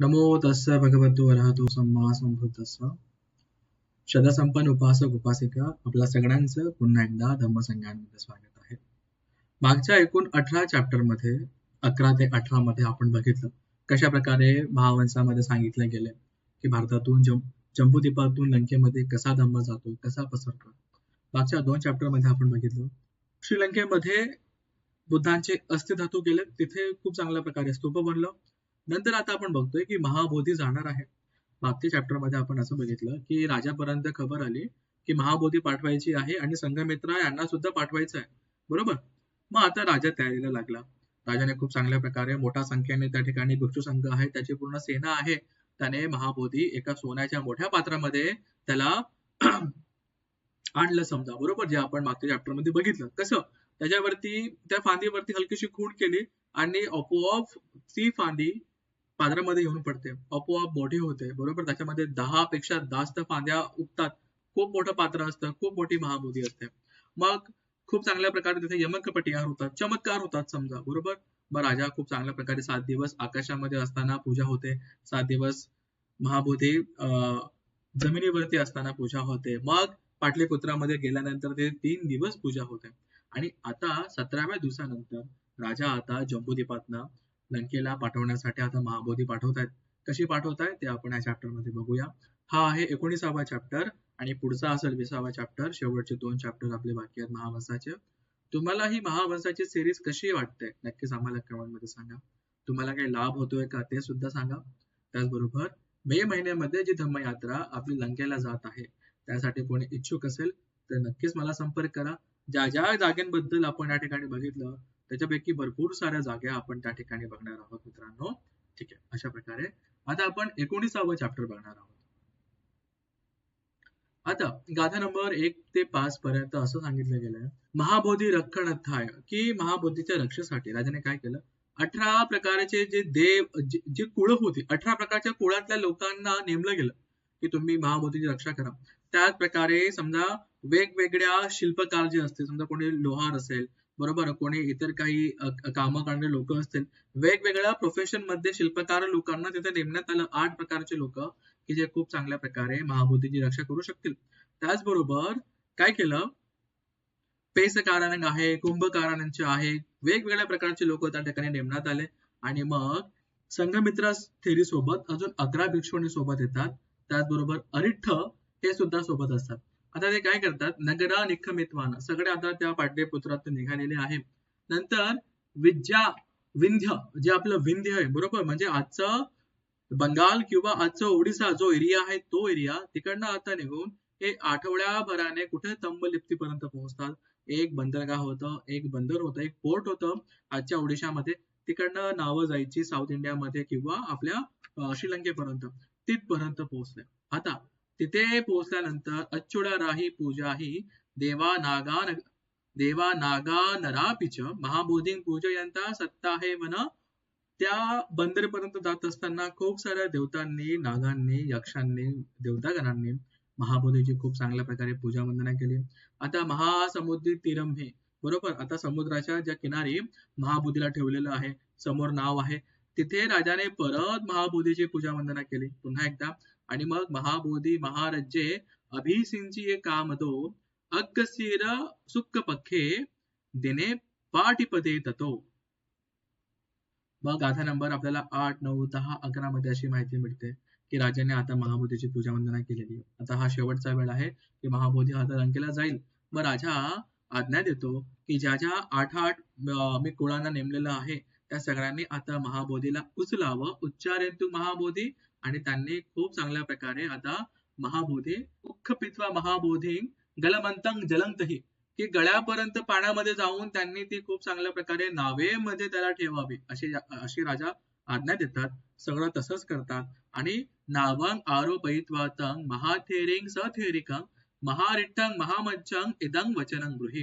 नमो तस्य भगवतो अरहतो सम्मा संबुद्धस्व श्रद्धासंपन्न उपासक उपासिका आपल्या सगळ्यांचं पुन्हा एकदा धम्मसंज्ञानमध्ये स्वागत आहे. मागच्या एकूण अठरा चॅप्टरमध्ये अकरा ते अठरा मध्ये आपण बघितलं कशा प्रकारे महावंशामध्ये सांगितले गेले की भारतातून जम जम्बूद्वीपातून लंकेमध्ये कसा धम्म जातो कसा पसरतो. मागच्या दोन चॅप्टरमध्ये आपण बघितलं श्रीलंकेमध्ये बुद्धांचे अस्थिधातू गेले तिथे खूप चांगल्या प्रकारे स्तूप बनलं. नंतर आता आपण बघतोय की महाबोधी जाणार आहे. मागच्या चॅप्टरमध्ये आपण असं बघितलं की राजापर्यंत खबर आली की महाबोधी पाठवायची आहे आणि संघमित्रा यांना सुद्धा पाठवायचं आहे. बरोबर? मग आता राजा तयारीला लागला. राजाने खूप चांगल्या प्रकारे मोठ्या संख्येने त्या ठिकाणी भिक्षू संघ आहे त्याची पूर्ण सेना आहे. त्याने महाबोधी एका सोन्याच्या मोठ्या पात्रामध्ये त्याला आणलं समजा. बरोबर? जे आपण मागच्या चॅप्टरमध्ये बघितलं. कसं? त्याच्यावरती त्या फांदीवरती हलकीशी खूण केली आणि आपोआप ती फांदी पादरामध्ये येऊन पडते. आपोआप मोठी होते. बरोबर? त्याच्यामध्ये दहा पेक्षा जास्त फांद्या उगतात. खूप मोठं पात्र असतं. खूप मोठी महाबोधी असते. मग खूप चांगल्या प्रकारे तिथे यमकपटियार होतात. चमत्कार होतात समजा. बरोबर? मग राजा खूप चांगल्या प्रकारे सात दिवस आकाशामध्ये असताना पूजा होते. सात दिवस महाबोधी अं जमिनीवरती असताना पूजा होते. मग पाटलीपुत्रामध्ये गेल्यानंतर ते तीन दिवस पूजा होते. आणि आता सतराव्या दिवसानंतर राजा आता जम्बूद्वीपातनं लंकेला पाठवण्यासाठी आता महाबोधी पाठवत आहेत कशी पाठवतायत ते आपण या चॅप्टरमध्ये बघूया. हा आहे एकोणीसावा चॅप्टर आणि पुढचा असेल विसावा चॅप्टर शेवटचे दोन चॅप्टर आपले बाकी आहेत महावंसाचे तुम्हाला ही महावंसाची सिरीज कशी वाटते? नक्कीच आम्हाला कमेंटमध्ये सांगा. तुम्हाला काही लाभ होतोय का ते सुद्धा सांगा. त्याचबरोबर मे महिन्यामध्ये जी धम्मयात्रा आपली लंकेला जात आहे त्यासाठी कोणी इच्छुक असेल तर नक्कीच मला संपर्क करा. ज्या ज्या जागेबद्दल आपण या ठिकाणी बघितलं त्याच्यापैकी भरपूर साऱ्या जागा आपण त्या ठिकाणी बघणार आहोत मित्रांनो. ठीक आहे अशा प्रकारे. आता आपण एकोणीसावं चॅप्टर बघणार आहोत. आता गाथा नंबर एक ते पाच पर्यंत असं सांगितलं गेलं महाबोधी रक्षण की महाबोधीच्या रक्षेसाठी राजाने काय केलं? अठरा प्रकारचे जे देव जे कुळ होती अठरा प्रकारच्या कुळातल्या लोकांना नेमलं गेलं की तुम्ही महाबोधीची रक्षा करा. त्याच प्रकारे समजा वेगवेगळ्या शिल्पकार जे असतील समजा कोणी लोहार असेल बरोबर कोणी इतर काही कामं करणारे लोक असतील. वेगवेगळ्या प्रोफेशनमध्ये शिल्पकार लोकांना तिथे नेमण्यात आलं. आठ प्रकारचे लोक की जे खूप चांगल्या प्रकारे महाबोधीची रक्षा करू शकतील. त्याचबरोबर काय केलं? पेसकारांग आहे कुंभकारांचे आहे वेगवेगळ्या प्रकारचे लोक त्या ठिकाणी नेमण्यात आले. आणि मग संघमित्रा थेरी सोबत अजून अकरा भिक्षुणी सोबत येतात. त्याचबरोबर अरिठ्ठ हे सुद्धा सोबत असतात. आता ते काय करतात? नगरा निखमित्वान. सगळे आता त्या पाटलीपुत्रात निघालेले आहे नंतर विद्या विंध्य जे आपलं विंध्य आहे बरोबर? म्हणजे आजचं बंगाल किंवा आजचा ओडिसा जो एरिया आहे तो एरिया तिकडनं आता निघून हे आठवड्याभराने कुठे तंबलिप्तीपर्यंत पोहोचतात? एक बंदरगाह होतं एक बंदर होतं एक पोर्ट होतं आजच्या ओडिशामध्ये. तिकडनं नावं जायची साऊथ इंडियामध्ये किंवा आपल्या श्रीलंकेपर्यंत तिथपर्यंत पोहोचले. आता तिथे पोहोचल्यानंतर अच्युडा राही पूजा ही देवा नागा देवा नागा नरापिच महाबोधी पूजयंता सत्ता आहे मन. त्या बंदरपर्यंत जात असताना खूप साऱ्या देवतांनी नागांनी यक्षांनी देवतागणांनी महाबोधीची खूप चांगल्या प्रकारे पूजा वंदना केली. आता महासमुद्री तिरंभे बरोबर? आता समुद्राच्या ज्या किनारी महाबोधीला ठेवलेलं आहे समोर नाव आहे. तिथे राजाने परत महाबोधीची पूजा वंदना केली. पुन्हा एकदा आणि मग महाबोधी महारज्जे अभिसिंची कामदो अग्गसीर सुक्क पखे दिने पाठीपदे ततो. मग गाथा नंबर आपल्याला आठ नऊ दहा अकरा मध्ये अशी माहिती मिळते की राजाने आता महाबोधीची पूजा वंदना केलेली आता हा शेवटचा वेळ आहे की महाबोधी आता लंकेला जाईल. मग राजा आज्ञा देतो की ज्या ज्या आठ आठ मी कुळांना नेमलेलं आहे त्या सगळ्यांनी आता महाबोधीला उचलावं. उच्चारेतू महाबोधी आणि त्यांनी खूप चांगल्या प्रकारे आता महाबोधे उख्ख पित्वा महाबोधे गलमंतंग जलंतही. की गळ्यापर्यंत पाण्यामध्ये जाऊन त्यांनी ती खूप चांगल्या प्रकारे नावेमध्ये त्याला ठेवावी अशी अशी राजा आज्ञा देतात. सगळं तसंच करतात. आणि नावंग आरोपयित्वातंग महाथेरिंग सथेरिकंग महारिट्टंग महामज्जंग इदंग वचनंग गृही.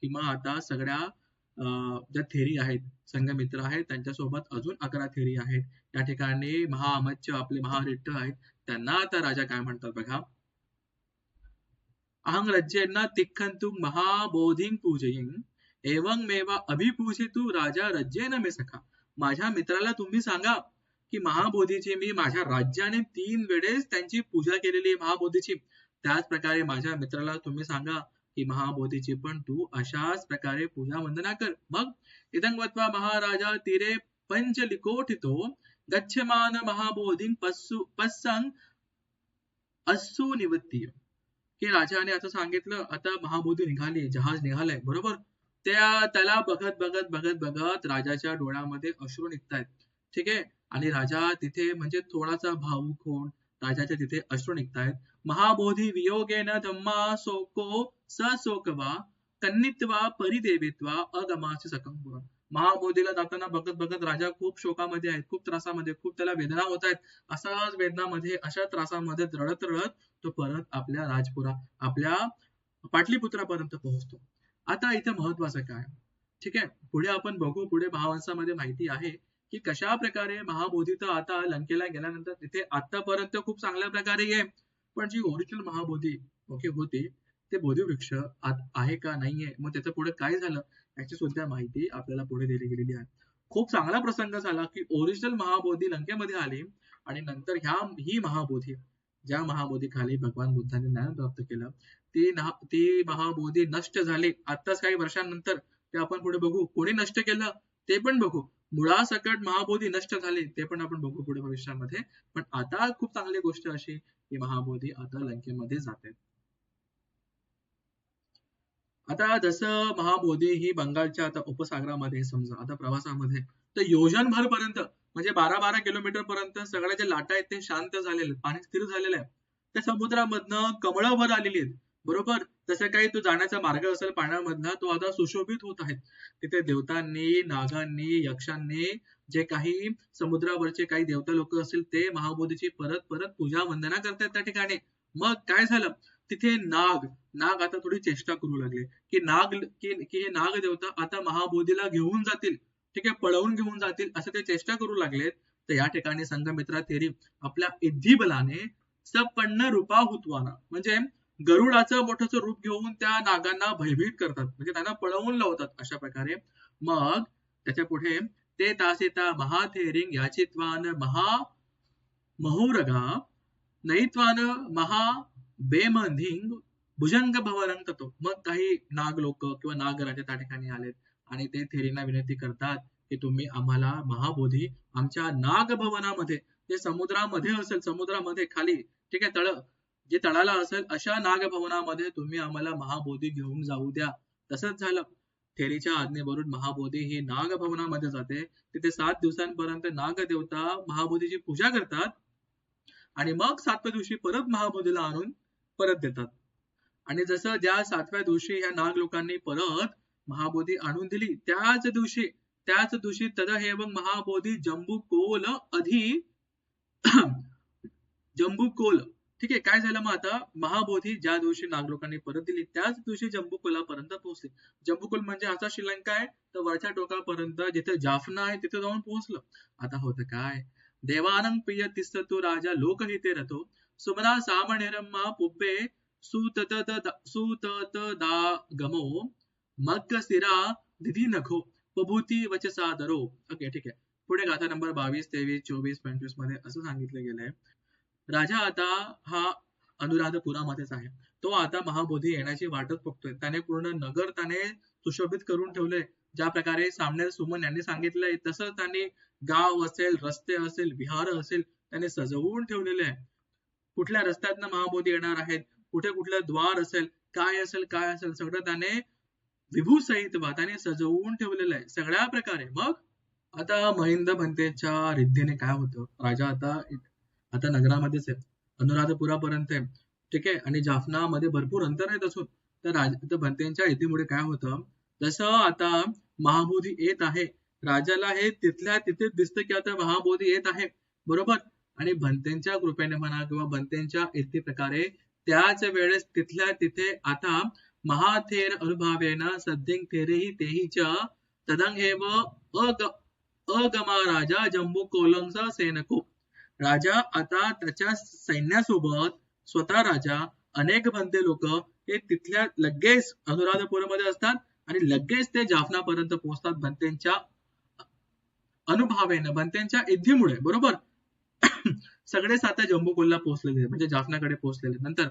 किंवा आता सगळ्या ज्या थेरी आहेत संघमित्र आहेत त्यांच्यासोबत अजून अकरा थेरी आहेत. या ठिकाणी महाअमच्य आपले महारिट्ट आहेत त्यांना आता राजा काय म्हणतात बघा? अहंग रज्जेंना तिखंतु महाबोधिंग पूजयिंग एवं मेवा अभिपूजितू राजा रज्जेन मे सखा. माझ्या मित्राला तुम्ही सांगा की महाबोधीची मी माझ्या राज्याने तीन वेळेस त्यांची पूजा केलेली आहे महाबोधीची. त्याच प्रकारे माझ्या मित्राला तुम्ही सांगा की महाबोधीची पण तू अशाच प्रकारे पूजा वंदना कर. मग इदंगत्वा महाराजा तिरे पंचलिकोठितो गच्छमान महाबोधी पस्सु पस्संग अस्सु निवृत्ती की राजाने असं सांगितलं आता महाबोधी निघाली जहाज निघालंय बरोबर? त्या त्याला बघत बघत बघत बघत राजाच्या डोळ्यामध्ये अश्रू निघतायत. ठीक आहे? आणि राजा तिथे म्हणजे थोडासा भाऊक होऊन राजाच्या तिथे अश्रू निघतायत. महाबोधी वियोगेन धम्मा सोको ससोकवा कन्नित्वा परिदेवित्वा अगमासी सकंपुर महाबोधीला जाताना बघत बघत राजा खूप शोकामध्ये आहेत खूप त्रासामध्ये खूप त्याला वेदना होत आहेत. असाच वेदनामध्ये अशा त्रासामध्ये रडत रडत तो परत आपल्या राजपुरा आपल्या पाटलीपुत्रापर्यंत पोहोचतो. आता इथे महत्वाचं काय? ठीक आहे पुढे आपण बघू पुढे भावांसामध्ये माहिती आहे. की कशा प्रकारे महाबोधी तर आता लंकेला गेल्यानंतर तिथे आतापर्यंत खूप चांगल्या प्रकारे आहे पण जी ओरिजिनल महाबोधी ओके होती ते बोधिवृक्ष आत आहे का नाहीये मग त्याचं पुढे काय झालं याची सुद्धा माहिती आपल्याला पुढे दिली गेलेली आहे. खूप चांगला प्रसंग झाला की ओरिजिनल महाबोधी लंकेमध्ये आली आणि नंतर ह्या ही महाबोधी ज्या महाबोधी खाली भगवान बुद्धाने ज्ञान प्राप्त केलं ती ती महाबोधी नष्ट झाली. आताच काही वर्षांनंतर ते आपण पुढे बघू. कोणी नष्ट केलं? ते पण बघू. मुळासकट महाबोधी नष्ट झाले ते पण आपण बघू पुढे भविष्यामध्ये. पण आता खूप चांगली गोष्ट अशी की महाबोधी आता लंकेमध्ये जाते. आता जसं महाबोधी ही बंगालच्या आता उपसागरामध्ये समजा आता प्रवासामध्ये तर योजनभर पर्यंत म्हणजे बारा बारा किलोमीटर पर्यंत सगळ्या जे लाटा आहेत ते शांत झालेले पाणी स्थिर झालेलं आहे. त्या समुद्रामधनं कमळं भर आलेली आहेत. बरोबर? जसं काही तो जाण्याचा मार्ग असेल पाण्यामधला तो आता सुशोभित होत आहे. तिथे देवतांनी नागांनी यक्षांनी जे काही समुद्रावरचे काही देवता लोक असतील ते महाबोधीची परत परत पूजा वंदना करतात त्या ठिकाणी. मग काय झालं? तिथे नाग नाग आता थोडी चेष्टा करू लागले. की नाग की हे नाग देवता आता महाबोधीला घेऊन जातील ठीक आहे पळवून घेऊन जातील असं ते चेष्टा करू लागलेत. तर या ठिकाणी संघमित्रा थेरी आपल्या इद्धी बलाने सपन्न रूपा हुतवाना. म्हणजे गरुडाचं मोठं रूप घेऊन त्या नागांना भयभीत करतात. म्हणजे त्यांना पळवून लावतात अशा प्रकारे. मग त्याच्या पुढे ते तासिता महाथेरिंग याचित्वान महा महुरगा नैत्वान महा बेमधिंग भुजंग भवरंग तो मग काही नाग लोक किंवा नागराजे त्या ठिकाणी आलेत आणि ते थेरींना विनंती करतात की तुम्ही आम्हाला महाबोधी आमच्या नाग भवनामध्ये जे समुद्रामध्ये असेल समुद्रामध्ये खाली ठीक आहे तळ जे तळाला असेल अशा नागभवनामध्ये तुम्ही आम्हाला महाबोधी घेऊन जाऊ द्या. तसंच झालं. थेरीच्या आज्ञेवरून महाबोधी ही नागभवनामध्ये जाते. तिथे सात दिवसांपर्यंत नागदेवता महाबोधीची पूजा करतात. आणि मग सातव्या दिवशी परत महाबोधीला आणून परत देतात. आणि जसं ज्या सातव्या दिवशी ह्या नाग लोकांनी परत महाबोधी आणून दिली त्याच दिवशी त्याच दिवशी तदहेवं महाबोधी जम्बू कोल अधि जम्बू कोल ठीक आहे काय झालं मग आता? महाबोधी ज्या दिवशी नागरिकांनी परत दिली त्याच दिवशी जम्बुकुलापर्यंत पोहोचले. जम्बुकुल म्हणजे आता श्रीलंका आहे तर वरच्या टोकापर्यंत जिथे जाफना आहे तिथे जाऊन पोहोचलं. आता होतं काय? देवानंग प्रिय तिस्त तो राजा लोकहिते रतो. सुमना सामणिरम्मा पुब्बे सुतत सुतत दा गमो. मग सिरा दिदी नखो. पभूती वचसा दरो ओके ठीक आहे. पुढे गाथा नंबर बावीस तेवीस चोवीस पंचवीसमध्ये असं सांगितलं गेलंय. राजा आता हा अनुराधपुरामध्येच आहे. तो आता महाबोधी येण्याची वाटच बघतोय. त्याने पूर्ण नगर त्याने सुशोभित करून ठेवलंय. ज्या प्रकारे सामने सुमन यांनी सांगितलंय तसं त्याने गाव असेल रस्ते असेल विहार असेल त्याने सजवून ठेवलेले आहे. कुठल्या रस्त्यातनं महाबोधी येणार आहेत? कुठे कुठलं द्वार असेल? काय असेल? काय असेल? सगळं त्याने विभू सहित त्याने सजवून ठेवलेलं आहे. सगळ्या प्रकारे. मग आता महिंद भंतेच्या रिद्धीने काय होतं? राजा आता आता नगरामध्येच आहे. अनुराधपुरापर्यंत आहे. ठीक आहे? आणि जाफनामध्ये भरपूर अंतर आहे तसून तर राज भंतेंच्या काय होतं? जसं आता महाबोधी येत आहे. राजाला हे तिथल्या तिथेच दिसतं की आता महाबोधी येत आहे. बरोबर? आणि भंतेंच्या कृपेने म्हणा किंवा भंतेंच्या इथे प्रकारे त्याच वेळेस तिथल्या तिथे आता महाथेर अनुभावेना सद्यंग थेरेही तेहीच्या तदंग एव अगमा राजा जम्बू कोलमचा सेनको. राजा आता त्याच्या सैन्यासोबत स्वतः राजा अनेक बनते लोक हे तिथल्या लगेच अनुराधपुरमध्ये असतात आणि लगेच ते जाफनापर्यंत पोहोचतात भंतेंच्या अनुभावेनं भंतेंच्या इद्धीमुळे बरोबर? सगळे आता जम्बू पोहोचलेले म्हणजे जाफनाकडे पोहोचलेले. नंतर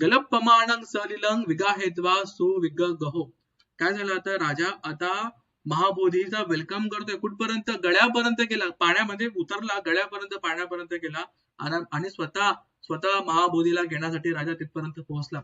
गलप गलपमानं सलिलं विगाहेद्वा सुविगहो काय झालं आता? राजा आता महाबोधीचा वेलकम करतोय. कुठपर्यंत? गळ्यापर्यंत केला. पाण्यामध्ये म्हणजे उतरला गळ्यापर्यंत पाण्यापर्यंत केला. आणि स्वतः स्वतः महाबोधीला घेण्यासाठी राजा तिथपर्यंत पोहोचला.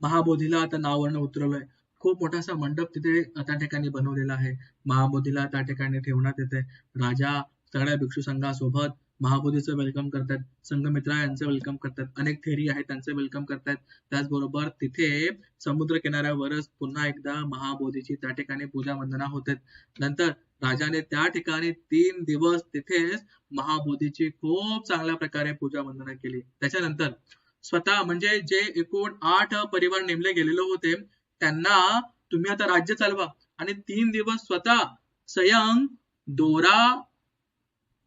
महाबोधीला आता नावर्ण उतरवलंय. खूप मोठासा मंडप तिथे त्या ठिकाणी बनवलेला आहे. महाबोधीला त्या ठिकाणी ठेवण्यात येते राजा सगळ्या भिक्षू संघासोबत महाबोधीचं वेलकम करतात संघमित्रा यांचं वेलकम करतात अनेक थेरी आहेत त्यांचं वेलकम करतात. त्याचबरोबर तिथे समुद्र किनाऱ्यावरच पुन्हा एकदा महाबोधीची त्या ठिकाणी पूजा वंदना होते. नंतर राजाने त्या ठिकाणी तीन दिवस तिथेच महाबोधीची खूप चांगल्या प्रकारे पूजा वंदना केली. त्याच्यानंतर स्वतः म्हणजे जे एकूण आठ परिवार नेमले गेलेले होते त्यांना तुम्ही आता राज्य चालवा. आणि तीन दिवस स्वतः स्वयं दोरा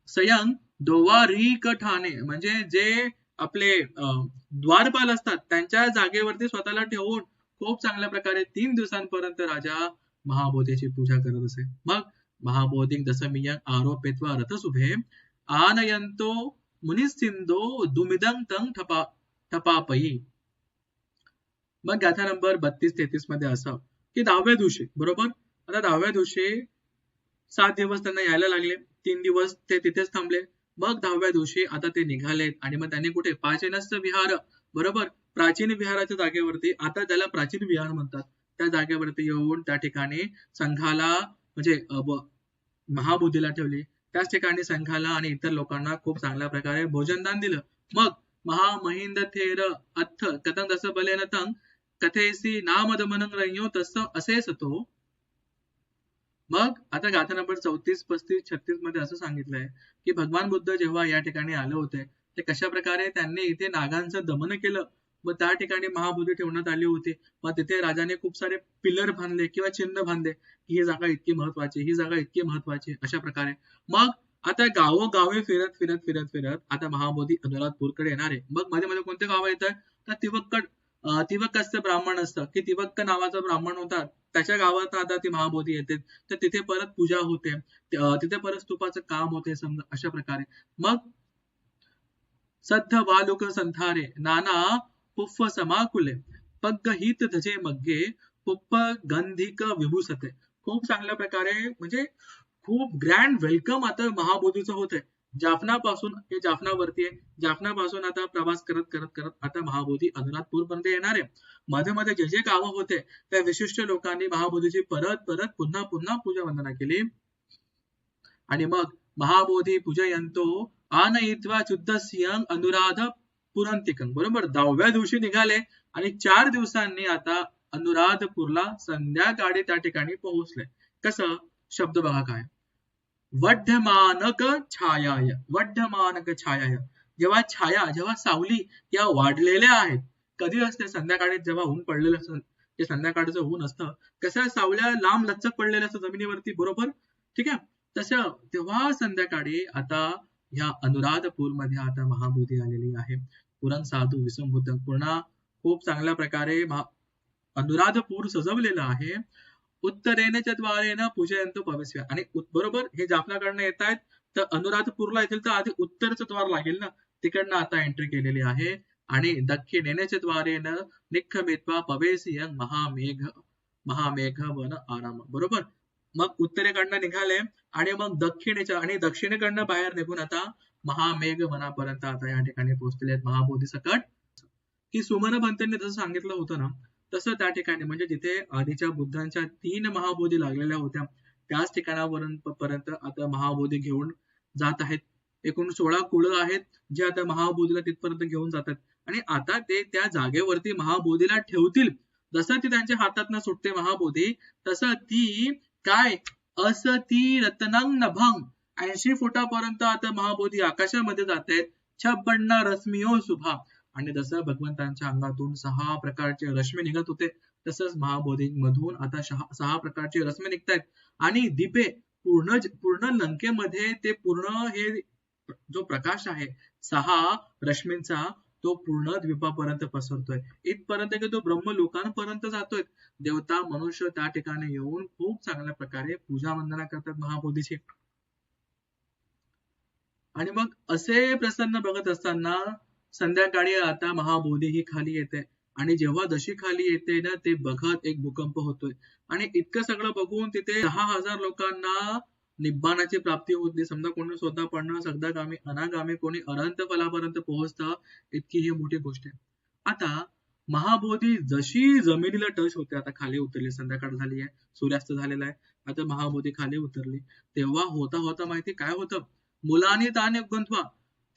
स्वयं ठाणे म्हणजे जे आपले द्वारपाल असतात त्यांच्या जागेवरती स्वतःला ठेवून खूप चांगल्या प्रकारे तीन दिवसांपर्यंत राजा महाबोधीची पूजा करत असे. मग महाबोधी दशमियं आरोपेत्वा रथसुभे आनयंतो मुनिसिंदो दुमिदं तंग ठपा ठपापई मग गाथा नंबर बत्तीस तेहतीसमध्ये असं की दहाव्या दिवशी बरोबर? आता दहाव्या दिवशी सात दिवस त्यांना यायला लागले तीन दिवस ते तिथेच थांबले. मग दहाव्या दिवशी आता ते निघालेत आणि मग त्यांनी कुठे प्राचीनस्थ विहार बरोबर? प्राचीन विहाराच्या जागेवरती आता त्याला प्राचीन विहार म्हणतात त्या जागेवरती येऊन त्या ठिकाणी संघाला म्हणजे महाबुद्धीला ठेवली. त्याच ठिकाणी संघाला आणि इतर लोकांना खूप चांगल्या प्रकारे भोजनदान दिलं. मग महामहिंद थेर अथ कथन तसं बलेन तंग कथेसी नामदमनंग रंयो तसं असेच तो मग आता गाथा नंबर चौतीस पस्तीस छत्तीसमध्ये असं सांगितलंय की भगवान बुद्ध जेव्हा या ठिकाणी आले होते ते कशा प्रकारे त्यांनी इथे नागांचं दमन केलं व त्या ठिकाणी महाबोधी ठेवण्यात आली होती. व तिथे राजाने खूप सारे पिलर बांधले किंवा चिन्ह बांधले की ही जागा इतकी महत्वाची ही जागा इतकी महत्वाची अशा प्रकारे. मग आता गावोगावे फिरत फिरत फिरत फिरत आता महाबोधी अनुराधपूरकडे येणार. आहे मग मध्ये मध्ये कोणते गाव येतात तर तिवक्कड तिवक्कचं ब्राह्मण असतं. की तिवक्क नावाचा ब्राह्मण होता. त्याच्या गावात आता ती महाबोधी येते. तर तिथे परत पूजा होते. तिथे परत स्तूपाचं काम होते समजा अशा प्रकारे. मग सद्ध वालुक संथारे नाना पुफ्फ समाकुले. पग्ग हित धजे मग्गे पुप्प गंधिक विभूसते खूप चांगल्या प्रकारे म्हणजे खूप ग्रँड वेलकम आता महाबोधीचं होतंय. जाफनापासून हे जाफनावरती आहे. जाफनापासून आता प्रवास करत करत करत आता महाबोधी अनुराधपूर पर्यंत येणार आहे. मध्ये मध्ये जे जे गावं होते त्या विशिष्ट लोकांनी महाबोधीची परत परत पुन्हा पुन्हा पूजा वंदना केली. आणि मग महाबोधी पूजयंतो आनयित्वा शुद्ध सिंह अनुराध पुरंतिकं. बरोबर? दहाव्या दिवशी निघाले आणि चार दिवसांनी आता अनुराधपूरला संध्याकाळी त्या ठिकाणी पोहोचले. कसं? शब्द बघा काय. वढमानक छायाय वढमानक छायाय. जेव्हा छाया जेव्हा सावली या वाढलेल्या आहेत. कधी असते? संध्याकाळी जेव्हा ऊन पडलेलं असतं ते संध्याकाळचं ऊन असतं कसं सावल्या लांब लचक पडलेल्या असतं जमिनीवरती बरोबर? ठीक आहे? तसं तेव्हा संध्याकाळी आता ह्या अनुराधपूरमध्ये आता महाबोधी आलेली आहे. पुरण साधू विसंबुद्ध पुन्हा खूप चांगल्या प्रकारे अनुराधपूर सजवलेलं आहे. उत्तरेने चद्वारेन पूजयंत भविष्य आणि बरोबर हे जाफनाकडनं येत आहेत तर अनुराधपूरला येतील तर आधी उत्तरचं द्वार लागेल ना? तिकडनं आता एंट्री केलेली आहे. आणि दक्षिणेनेच्या द्वारेनं निखमित्वा पवेसिय महामेघ महामेघ वन आराम. बरोबर? मग उत्तरेकडनं निघाले. आणि मग दक्षिणेच्या आणि दक्षिणेकडनं बाहेर निघून आता महामेघ वनापर्यंत आता या ठिकाणी पोहोचलेले आहेत महाबोधी सकट की सुमन पंतांनी जसं सांगितलं होतं ना तसं त्या ठिकाणी म्हणजे जिथे आधीच्या बुद्धांच्या तीन महाबोधी लागलेल्या होत्या त्याच ठिकाणावरून पर्यंत आता महाबोधी घेऊन जात आहेत. एकूण सोळा कुळ आहेत जे आता महाबोधीला तिथपर्यंत घेऊन जातात. आणि आता ते त्या जागेवरती महाबोधीला ठेवतील. जसं ती त्यांच्या हातात सुटते महाबोधी तसं ती काय? असती रत्नांग नभंग. ऐंशी फुटापर्यंत आता महाबोधी आकाशामध्ये जात आहेत. छप्पन्न रश्मिओ शुभा आणि जसं भगवंतांच्या अंगातून सहा प्रकारचे रश्मी निघत होते तसंच महाबोधी मधून आता सहा प्रकारचे रश्मी निघतायत. आणि दीपे पूर्ण पूर्ण लंकेमध्ये ते पूर्ण हे जो प्रकाश आहे सहा रश्मींचा तो पूर्ण द्वीपापर्यंत पसरतोय. इथपर्यंत की तो ब्रह्म लोकांपर्यंत जातोय. देवता मनुष्य त्या ठिकाणी येऊन खूप चांगल्या प्रकारे पूजा वंदना करतात महाबोधीची. आणि मग असे प्रसन्न बघत असताना संध्याकाळी आता महाबोधी ही खाली येते. आणि जेव्हा जशी खाली येते ना ते बघत एक भूकंप होतोय. आणि इतकं सगळं बघून तिथे दहा हजार लोकांना निब्बाणाची प्राप्ती होती समजा कोणी स्वतः पडणं सगदागामी अनागामी कोणी अनंत फलापर्यंत पोहोचतं इतकी ही मोठी गोष्ट आहे. आता महाबोधी जशी जमिनीला टच होते आता खाली उतरली संध्याकाळ झाली आहे सूर्यास्त झालेला आहे आता महाबोधी खाली उतरली. तेव्हा होता होता माहिती काय होतं? मुलांनी ताने गुंतवा.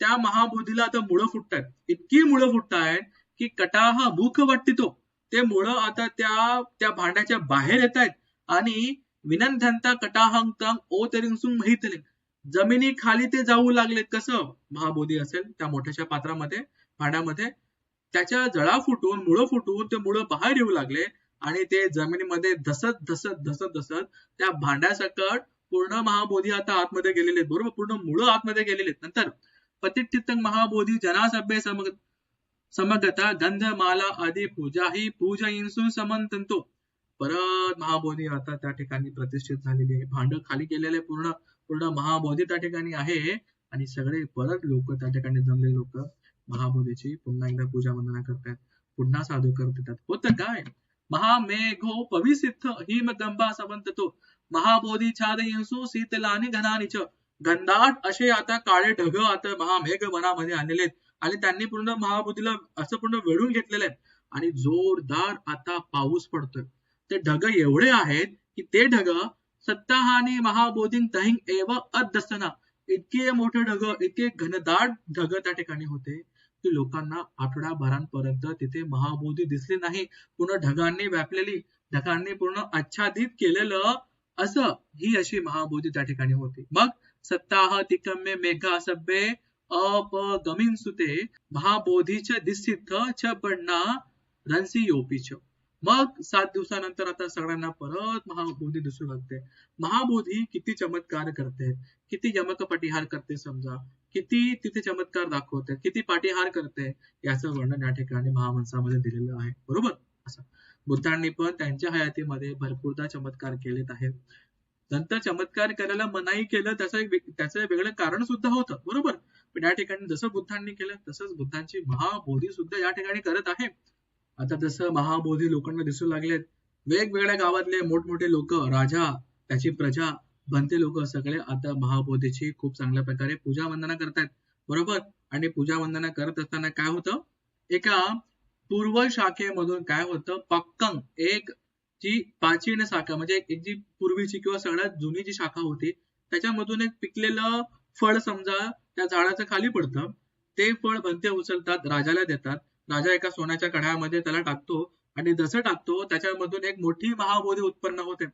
त्या महाबोधीला आता मुळं फुटतायत. इतकी मुळं फुटतायत की कटाह भूक वाटतो ते मुळं आता त्या त्या भांड्याच्या बाहेर येत आहेत आणि विनंतंता कटाहंग ओ तरिंगसुंग माहितले. जमिनी खाली ते जाऊ लागलेत कसं? महाबोधी असेल त्या मोठ्याशा पात्रामध्ये भांड्यामध्ये. त्याच्या जळा फुटून मुळं फुटून ते मुळं बाहेर येऊ लागले आणि ते जमिनीमध्ये धसत धसत धसत धसत त्या भांड्यासकट पूर्ण महाबोधी आता आतमध्ये गेलेले आहेत. बरोबर? पूर्ण मुळं आतमध्ये गेलेले आहेत. नंतर पतिठितंग महाबोधी जनासभ्य समग समगता गंधमाला आदी पूजा ही पूजा इंसून समंतंतो परत महाबोधी आता त्या ठिकाणी प्रतिष्ठित झालेली आहे. भांड खाली केलेले पूर्ण पूर्ण महाबोधी त्या ठिकाणी आहे आणि सगळे परत लोक त्या ठिकाणी जमले लोक महाबोधीची पुन्हा एकदा पूजा वंदना करतात पुन्हा साधू करतात. होतं काय? महामेघो पविसिद्ध हिम गंबा समंततो महाबोधी छाद इंसू शीतलानी घनानी च। घनदाट असे आता काळे ढग आता महामेघ वनामध्ये आलेले आहेत. आणि त्यांनी पूर्ण महाबोधीला असं पूर्ण वेळून घेतलेलं आहे. आणि जोरदार आता पाऊस पडतोय. ते ढग एवढे आहेत की ते ढग सत्ताहानी महाबोधिंग तहिंग एव अदसना इतके मोठे ढग इतके घनदाट ढग त्या ठिकाणी होते की लोकांना आठवडाभरांपर्यंत तिथे महाबोधी दिसले नाही. पूर्ण ढगांनी व्यापलेली ढगांनी पूर्ण आच्छादित केलेलं असं ही अशी महाबोधी त्या ठिकाणी होती. मग सत्ताह तिकम्य मेघा सभ्ये अपगमिन सुते महाबोधीच्या दिसिथ छ पडना रनसी योपीच मग सात दिवसानंतर आता सगळ्यांना परत महाबोधी दिसू लागते. महाबोधी किती चमत्कार करते किती यमक पटिहार करते समजा किती तिथे चमत्कार दाखवते किती पाठीहार करते याचं वर्णन या ठिकाणी महावंसामध्ये दिलेलं आहे. बरोबर? असं. बुद्धांनी पण त्यांच्या हयातीमध्ये भरपूरदा चमत्कार केलेत आहेत. नंतर चमत्कार करायला मनाई केलं त्याचं एक त्याचं वेगळं कारण सुद्धा होतं. बरोबर? पण या ठिकाणी जसं बुद्धांनी केलं तसंच बुद्धांची महाबोधी सुद्धा या ठिकाणी करत आहे. आता जसं महाबोधी लोकांना दिसू लागलेत वेगवेगळ्या गावातले मोठमोठे लोक राजा त्याची प्रजा बनते लोक सगळे आता महाबोधीची खूप चांगल्या प्रकारे पूजा वंदना करतायत. बरोबर? आणि पूजा वंदना करत असताना काय होतं? एका पूर्व शाखेमधून काय होतं? पक्कंग एक जी प्राचीन शाखा म्हणजे एक जी पूर्वीची किंवा सगळ्यात जुनी जी शाखा होती त्याच्यामधून एक पिकलेलं फळ समजा त्या झाडाचं खाली पडतं. ते फळ बंते उचलतात राजाला देतात. राजा एका सोन्याच्या कढ्यामध्ये त्याला टाकतो आणि जसं टाकतो त्याच्यामधून एक मोठी महाबोधी उत्पन्न होते.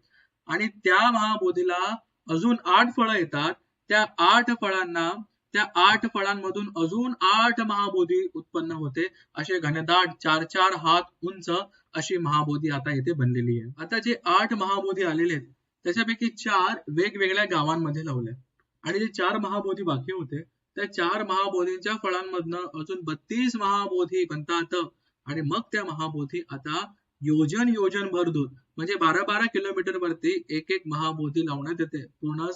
आणि त्या महाबोधीला अजून आठ फळं येतात. त्या आठ फळांना त्या आठ फळांमधून अजून आठ महाबोधी उत्पन्न होते. असे घनदाट चार चार हात उंच अशी महाबोधी आता इथे बनलेली आहे. आता जे आठ महाबोधी आलेले आहेत त्याच्यापैकी चार वेगवेगळ्या गावांमध्ये लावले आणि जे चार महाबोधी बाकी होते त्या चार महाबोधींच्या फळांमधनं अजून बत्तीस महाबोधी बनतात. आणि मग त्या महाबोधी आता योजन योजन भर दूर म्हणजे बारा बारा किलोमीटर वरती एक एक महाबोधी लावण्यात येते पूर्ण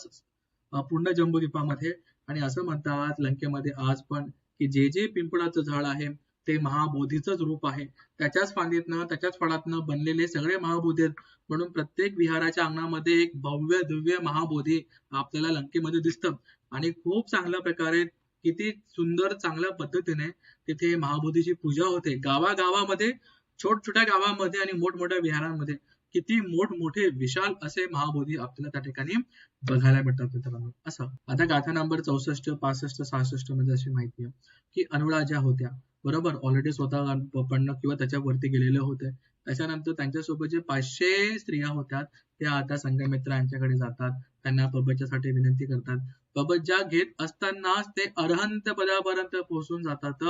पूर्ण जम्बूद्वीपामध्ये आणि असं म्हणतात लंकेमध्ये आज पण की जे जे पिंपळाचं झाड आहे ते महाबोधीचंच रूप आहे. त्याच्याच फांदीतनं त्याच्याच फळातनं बनलेले सगळे महाबोधी आहेत. म्हणून प्रत्येक विहाराच्या अंगणामध्ये एक भव्य दिव्य महाबोधी आपल्याला लंकेमध्ये दिसतं. आणि खूप चांगल्या प्रकारे किती सुंदर चांगल्या पद्धतीने तिथे महाबोधीची पूजा होते. गावागावामध्ये छोट छोट्या गावामध्ये आणि मोठमोठ्या विहारांमध्ये किती मोठमोठे विशाल असे महाबोधी आपल्याला त्या ठिकाणी बघायला मिळतात मित्रांनो. असं. आता गाथा नंबर चौसष्ट पासष्ट सहासष्टमध्ये अशी माहिती आहे की अनुळा ज्या होत्या. बरोबर ऑलरेडी स्वतः पडणं किंवा त्याच्यावरती गेलेले होते. त्याच्यानंतर त्यांच्यासोबत जे पाचशे स्त्रिया होत्या त्या आता संघमित्र यांच्याकडे जातात. त्यांना पबच्यासाठी विनंती करतात. पबज्या घेत असतानाच ते अरहंत पदापर्यंत पोहोचून जातात.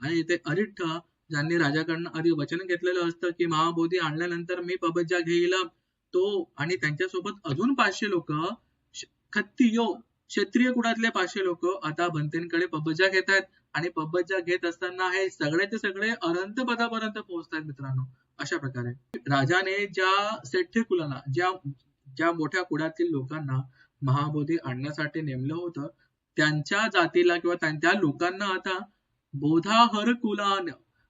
आणि ते अरिठ्ठ ज्यांनी राजाकडनं आधी वचन घेतलेलं असतं की महाबोधी आणल्यानंतर मी पबज्जा घेईल तो आणि त्यांच्यासोबत अजून पाचशे लोक खत्तियो क्षत्रिय कुळातले पाचशे लोक आता बनतेंकडे पबज्जा घेत आहेत आणि पबज्जा घेत असताना हे सगळ्याचे सगळे अनंत पदापर्यंत पोहोचतात मित्रांनो. अशा प्रकारे. राजाने ज्या सेठ्य कुलाला ज्या ज्या मोठ्या कुळातील लोकांना महाबोधी आणण्यासाठी नेमलं होतं त्यांच्या जातीला किंवा त्या लोकांना आता बोधाहर कुलान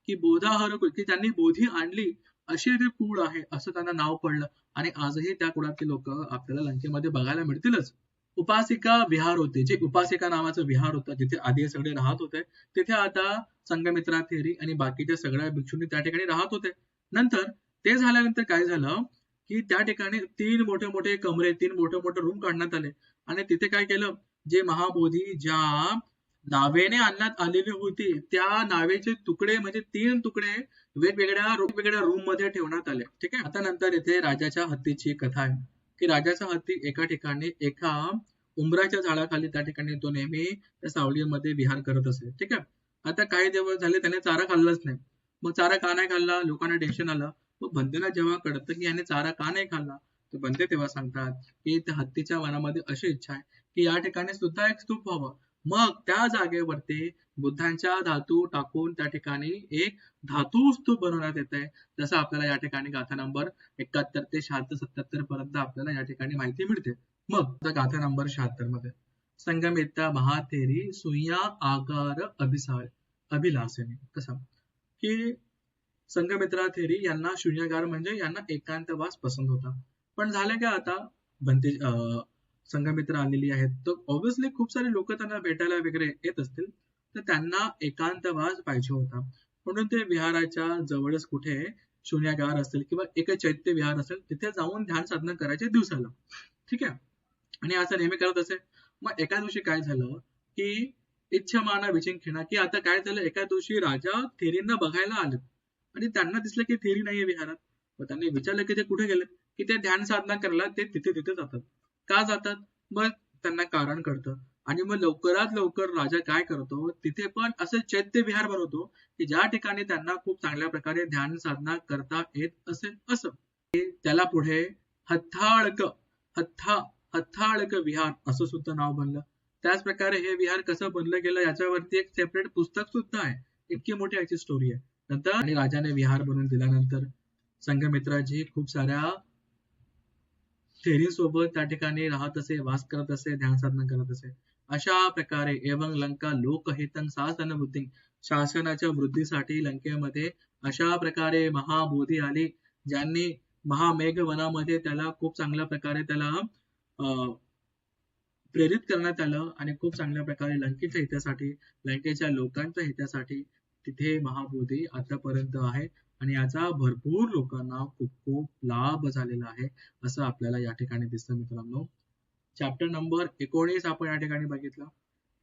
की बोधाहर कुल की त्यांनी बोधी आणली अशी ते कुळ आहे असं त्यांना नाव पडलं. आणि आजही त्या कुळातले लोक आपल्याला लंकेमध्ये बघायला मिळतीलच. उपासिका विहार होते. जे उपासिका नावाचं विहार होतं जिथे आधी सगळे राहत होते तिथे आता संगमित्रा थेरी आणि बाकीच्या सगळ्या भिक्षूंनी त्या ठिकाणी राहत होते. नंतर ते झाल्यानंतर काय झालं की त्या ठिकाणी तीन मोठे मोठे कमरे तीन मोठे मोठे रूम काढण्यात आले. आणि तिथे काय केलं? जे महाबोधी ज्या नावेने आणण्यात आलेली होती त्या नावेचे तुकडे म्हणजे तीन तुकडे वेगवेगळ्या वेगवेगळ्या रूममध्ये ठेवण्यात आले. ठीक आहे? आता नंतर इथे राजाच्या हत्तीची कथा आहे. की राजाच्या हत्ती एका ठिकाणी एका उंबराच्या झाडाखाली त्या ठिकाणी तो नेहमी त्या सावलीमध्ये विहार करत असे. ठीक आहे? आता काही दिवस झाले त्याने चारा खाल्लाच नाही. मग चारा का नाही खाल्ला? लोकांना टेन्शन आलं. मग बंदेला जेव्हा कळतं की याने चारा का नाही खाल्ला तर बंदे तेव्हा सांगतात की त्या हत्तीच्या मनामध्ये अशी इच्छा आहे की या ठिकाणी सुद्धा एक स्तूप व्हावं. मग त्या जागेवरती बुद्धांच्या धातू टाकून त्या ठिकाणी एक धातू स्तूप बनवण्यात येत आहे. जसं आपल्याला या ठिकाणी गाथा नंबर एकाहत्तर ते शहात्तर सत्याहत्तर पर्यंत आपल्याला या ठिकाणी माहिती मिळते. मग गाथा नंबर शहात्तरमध्ये. संगमेता महातेरी सुया आगार अभिसार अभिलाषिनी. कसं? की संगमित्रा थेरी यांना शून्यगार म्हणजे यांना एकांतवास पसंत होता. पण झालं काय आता? बनते संघमित्र आलेली आहेत. तर ऑब्व्हियसली खूप सारे लोक त्यांना भेटायला वगैरे येत असतील. तर त्यांना एकांतवास पाहिजे होता. म्हणून ते विहाराच्या जवळच कुठे शून्यगार असेल किंवा एक चैत्य विहार असेल तिथे जाऊन ध्यान साधना करायचे दिवसाला. ठीक आहे? आणि असं नेहमी करत असे. मग एका दिवशी काय झालं की इच्छा माना विचिंखिणा की आता काय झालं? एका दिवशी राजा थेरींना बघायला आले. आणि त्यांना दिसलं की थेरी नाहीये विहारात. मग त्यांनी विचारलं की ते कुठे गेले? की ते ध्यान साधना करायला ते तिथे तिथे जातात. का जातात? मग त्यांना कारण कळतं. आणि मग लवकरात लवकर राजा काय करतो? तिथे पण असं चैत्य विहार बनवतो की ज्या ठिकाणी त्यांना खूप चांगल्या प्रकारे ध्यान साधना करता येत असेल असं. त्याला पुढे हत्थाळक हत्था हत्थाळक विहार असं सुद्धा नाव बनलं. त्याच प्रकारे हे विहार कसं बनलं गेलं याच्यावरती एक सेपरेट पुस्तक सुद्धा आहे. इतकी मोठी याची स्टोरी आहे. नंतर आणि राजाने विहार बनवून दिल्यानंतर संघमित्राजी खूप साऱ्या थेरी सोबत त्या ठिकाणी राहत असे वास करत असे ध्यान साधना करत असे. अशा प्रकारे एवं लंका लोकहितं शासन बुद्धी शासनाच्या वृद्धीसाठी लंकेमध्ये अशा प्रकारे महाबोधी आली ज्यांनी महामेघ वनामध्ये त्याला खूप चांगल्या प्रकारे त्याला प्रेरित करण्यात आलं आणि खूप चांगल्या प्रकारे लंकेच्या हितासाठी लंकेच्या लोकांच्या हितासाठी तिथे महाबोधी आतापर्यंत आहे. आणि याचा भरपूर लोकांना खूप खूप लाभ झालेला आहे असं आपल्याला या ठिकाणी दिसतं मित्रांनो. चॅप्टर नंबर एकोणीस आपण या ठिकाणी बघितला.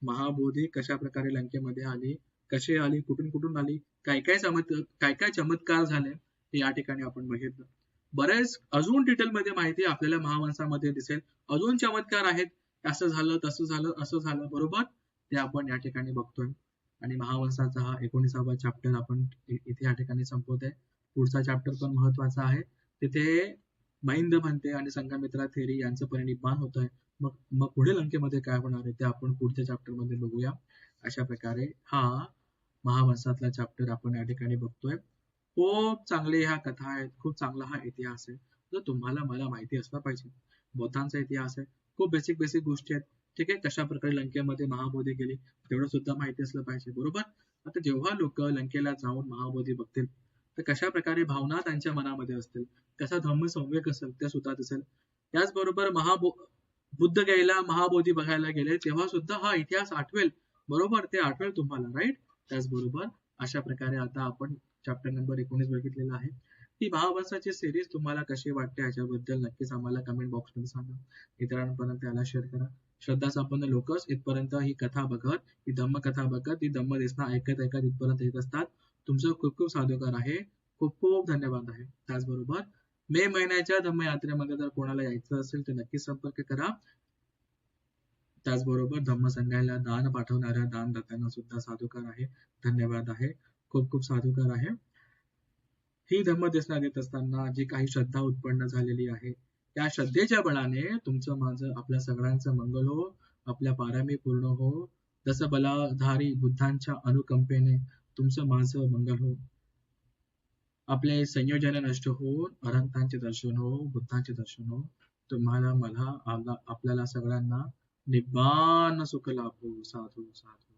महाबोधी कशा प्रकारे लंकेमध्ये आली कशी आली कुठून कुठून आली काय काय चमत्कार काय काय चमत्कार झाले हे या ठिकाणी आपण बघितलं. बरेच अजून डिटेल मध्ये माहिती आपल्याला महावंशामध्ये दिसेल. अजून चमत्कार आहेत असं झालं तसं झालं असं झालं बरोबर? ते आपण या ठिकाणी बघतोय. आणि महावंशाचा हा एकोणीसावा चॅप्टर आपण इथे या ठिकाणी संपवत आहे पुढचा चॅप्टर पण महत्त्वाचा आहे. तिथे मैंद म्हणते आणि संघमित्रा थेरी यांचं परिनिब्बाण होत आहे मग मग पुढील अंकेमध्ये काय होणार आहे ते आपण पुढच्या चॅप्टरमध्ये बघूया. अशा प्रकारे हा महावंशातला चॅप्टर आपण या ठिकाणी बघतोय. खूप चांगले ह्या कथा आहेत. खूप चांगला हा इतिहास आहे. जो तुम्हाला मला माहिती असला पाहिजे बौद्धांचा इतिहास आहे खूप बेसिक बेसिक गोष्टी आहेत. ठीक आहे? कशा प्रकारे लंकेमध्ये महाबोधी गेली तेवढं सुद्धा माहिती असलं पाहिजे बरोबर? आता जेव्हा लोक लंकेला जाऊन महाबोधी बघतील तर कशा प्रकारे भावना त्यांच्या मनामध्ये असतील? कसा धम्म संवेग असेल त्या सुद्धा दिसेल. त्याचबरोबर महाबो बुद्ध घ्यायला महाबोधी बघायला गेले तेव्हा सुद्धा हा इतिहास आठवेल. बरोबर? ते आठवेल तुम्हाला राईट त्याचबरोबर अशा प्रकारे आता आपण चॅप्टर नंबर एकोणीस बघितलेला आहे. ही महावंशाची सिरीज तुम्हाला कशी वाटते याच्याबद्दल नक्कीच आम्हाला कमेंट बॉक्समध्ये सांगा. इतरांपर्यंत त्याला शेअर करा. श्रद्धा संपन्न लोकच इथपर्यंत ही कथा बघत ही धम्म कथा बघत ही धम्म दिसणं ऐकत ऐकत इथपर्यंत येत असतात. तुमचं खूप खूप साधुकार आहे. खूप खूप धन्यवाद आहे. त्याचबरोबर मे महिन्याच्या धम्म यात्रेमध्ये जर कोणाला यायचं असेल तर नक्की संपर्क करा. त्याचबरोबर धम्म संघाला दान पाठवणाऱ्या दानदात्यांना सुद्धा साधुकार आहे. धन्यवाद आहे. खूप खूप साधुकार आहे. ही धम्म दिसण्यात देत असताना जी काही श्रद्धा उत्पन्न झालेली आहे त्या श्रद्धेच्या बळाने तुमचं माझं आपल्या सगळ्यांचं मंगल हो आपल्या पारामी पूर्ण हो. जसं बलाधारी बुद्धांच्या अनुकंपेने तुमचं माझं मंगल हो. आपले संयोजन नष्ट होऊन अनंतांचे दर्शन हो बुद्धांचे दर्शन हो. तुम्हाला मला आपल्याला सगळ्यांना निब्बान सुख लाभो साधू साधू.